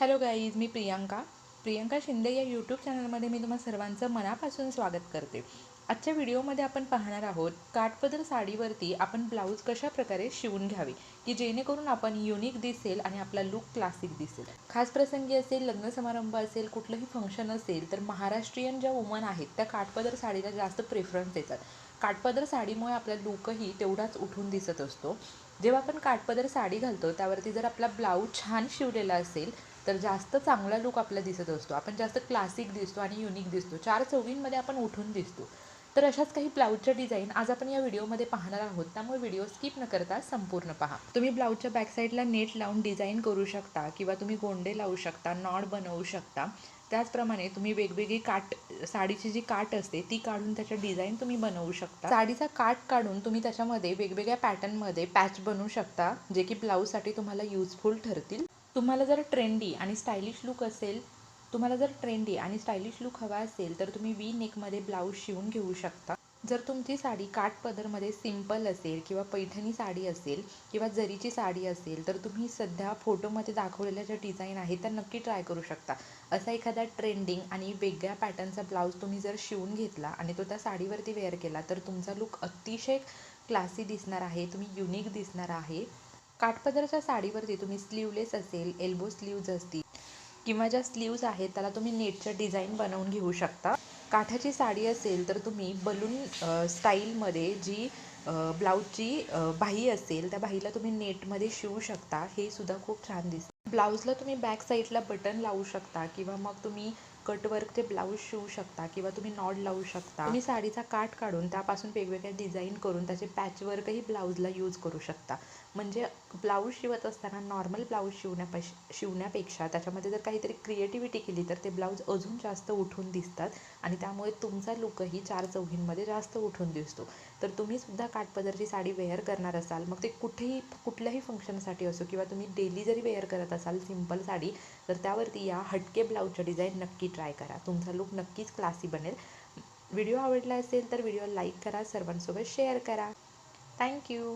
Hello guys मी प्रियांका. प्रियांका शिंदे या YouTube चॅनलमध्ये मी तुम्हा सर्वांचं मनापासून स्वागत करते. आजच्या व्हिडिओमध्ये आपण पाहणार आहोत काठपदर साडीवरती आपण ब्लाऊज कशा प्रकारे शिवून घ्यावे? की जेणेकरून आपण युनिक दिसेल आणि आपला लुक क्लासिक दिसेल. खास प्रसंगी असेल लग्न समारंभ असेल कुठलंही फंक्शन असेल तर महाराष्ट्रीयन ज्या वुमन आहेत त्या काठपदर साडीला जास्त प्रेफरन्स देतात. काठपदर साडीमुळे आपला लुकही तेवढाच उठून दिसत असतो. जेव्हा आपण काठपदर साडी घालतो त्यावरती जर आपला ब्लाऊज छान शिवलेला असेल तर जास्त चांगला लुक आपला दिसत असतो. आपण जास्त क्लासिक दिसतो आणि युनिक दिसतो. चार चौघींमध्ये आपण उठून दिसतो. तर अशाच काही ब्लाऊजच्या डिझाईन आज आपण या व्हिडिओमध्ये पाहणार आहोत. त्यामुळे व्हिडिओ स्किप न करता संपूर्ण पहा. तुम्ही ब्लाऊजच्या बॅकसाईडला नेट लावून डिझाईन करू शकता किंवा तुम्ही गोंडे लावू शकता नॉड बनवू शकता. त्याचप्रमाणे तुम्ही वेगवेगळी काट साडीची जी काट असते ती काढून त्याच्या डिझाईन तुम्ही बनवू शकता. साडीचा काट काढून तुम्ही त्याच्यामध्ये वेगवेगळ्या पॅटर्नमध्ये पॅच बनवू शकता जे की ब्लाऊजसाठी तुम्हाला युजफुल ठरतील. तुम्हाला जर ट्रेंडी आणि स्टायलिश लुक असेल तुम्हाला जर ट्रेंडी आणि स्टायलिश लुक हवा असेल तर तुम्ही वी नेकमध्ये ब्लाऊज शिवून घेऊ शकता. जर तुमची साडी काठ पदरमध्ये सिंपल असेल किंवा पैठणी साडी असेल किंवा जरीची साडी असेल तर तुम्ही सध्या फोटोमध्ये दाखवलेल्या ज्या डिझाईन आहेत त्या नक्की ट्राय करू शकता. असा एखादा ट्रेंडिंग आणि वेगळ्या पॅटर्नचा ब्लाऊज तुम्ही जर शिवून घेतला आणि तो त्या साडीवरती वेअर केला तर तुमचा लुक अतिशय क्लासी दिसणार आहे तुम्ही युनिक दिसणार आहे. काठपदरच्या साडीवरती तुम्ही स्लीवलेस असेल एल्बो स्लीव्ज असतील किंवा ज्या स्लीव्ज आहेत त्याला तुम्ही नेटच्या डिझाईन बनवून घेऊ शकता. काठाची साडी असेल तर तुम्ही बलून स्टाईलमध्ये जी ब्लाऊजची बाही असेल त्या बाहीला तुम्ही नेटमध्ये शिवू शकता. हे सुद्धा खूप छान दिसतं. ब्लाऊजला तुम्ही बॅक साईडला बटन लावू शकता किंवा मग तुम्ही कटवर्कचे ब्लाऊज शिवू शकता किंवा तुम्ही नॉड लावू शकता. तुम्ही साडीचा काठ काढून त्यापासून वेगवेगळ्या डिझाईन करून त्याचे पॅचवर्कही ब्लाऊजला यूज करू शकता. म्हणजे ब्लाऊज शिवत असताना नॉर्मल ब्लाऊज शिवण्यापेक्षा शिवण्यापेक्षा त्याच्यामध्ये जर काहीतरी क्रिएटिव्हिटी केली तर ते ब्लाऊज अजून जास्त उठून दिसतात आणि त्यामुळे तुमचा लुकही चार चौघींमध्ये जास्त उठून दिसतो. तर तुम्ही सुद्धा काठपदरची साडी वेअर करणार असाल मग ते कुठेही कुठल्याही फंक्शनसाठी असो किंवा तुम्ही डेली जरी वेअर करत असाल सिंपल साडी तर त्यावरती या हटके ब्लाऊजच्या डिझाईन नक्की ट्राय करा. तुमचा लुक नक्कीच क्लासी बनेल. व्हिडिओ आवडला असेल तर व्हिडिओ लाईक करा. सर्वांसोबत शेअर करा. थँक्यू